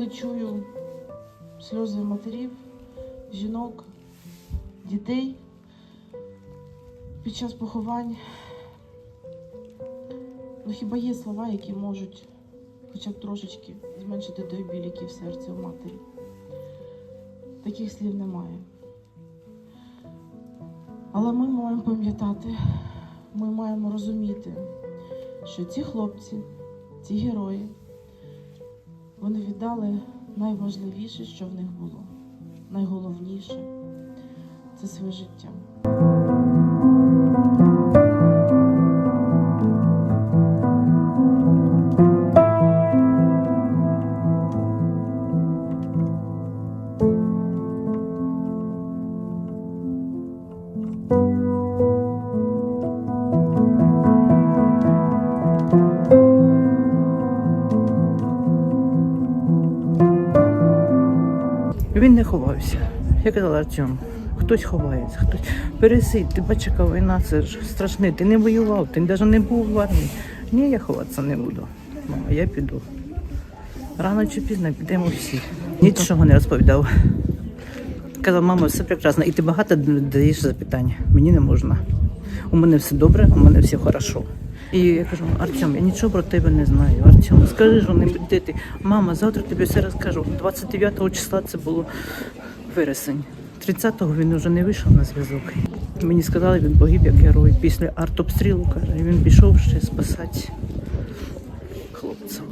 чую сльози матерів, жінок, дітей під час поховань. Ну хіба є слова, які можуть хоча б трошечки зменшити той біль, який в серці у матері? Таких слів немає. Але ми маємо пам'ятати, ми маємо розуміти, що ці хлопці, ці герої, вони віддали найважливіше, що в них було. Найголовніше це своє життя. Він не ховався. Я казала Артем, хтось ховається, хтось пересидь, ти бачиш, яка війна, це ж страшне. Ти не воював, ти навіть не був в армії. Ні, я ховатися не буду. Мама, я піду. Рано чи пізно підемо всі. Нічого не розповідав. Казав, мама, все прекрасно. І ти багато даєш запитань. Мені не можна. У мене все добре, у мене все хорошо. І я кажу, Артем, я нічого про тебе не знаю. Артем, скажи, що не де ти. Мама, завтра тобі все розкажу. 29 числа це було вересень. 30-го він вже не вийшов на зв'язок. Мені сказали, він погиб як герой. Після артобстрілу каже, він пішов ще спасати хлопців.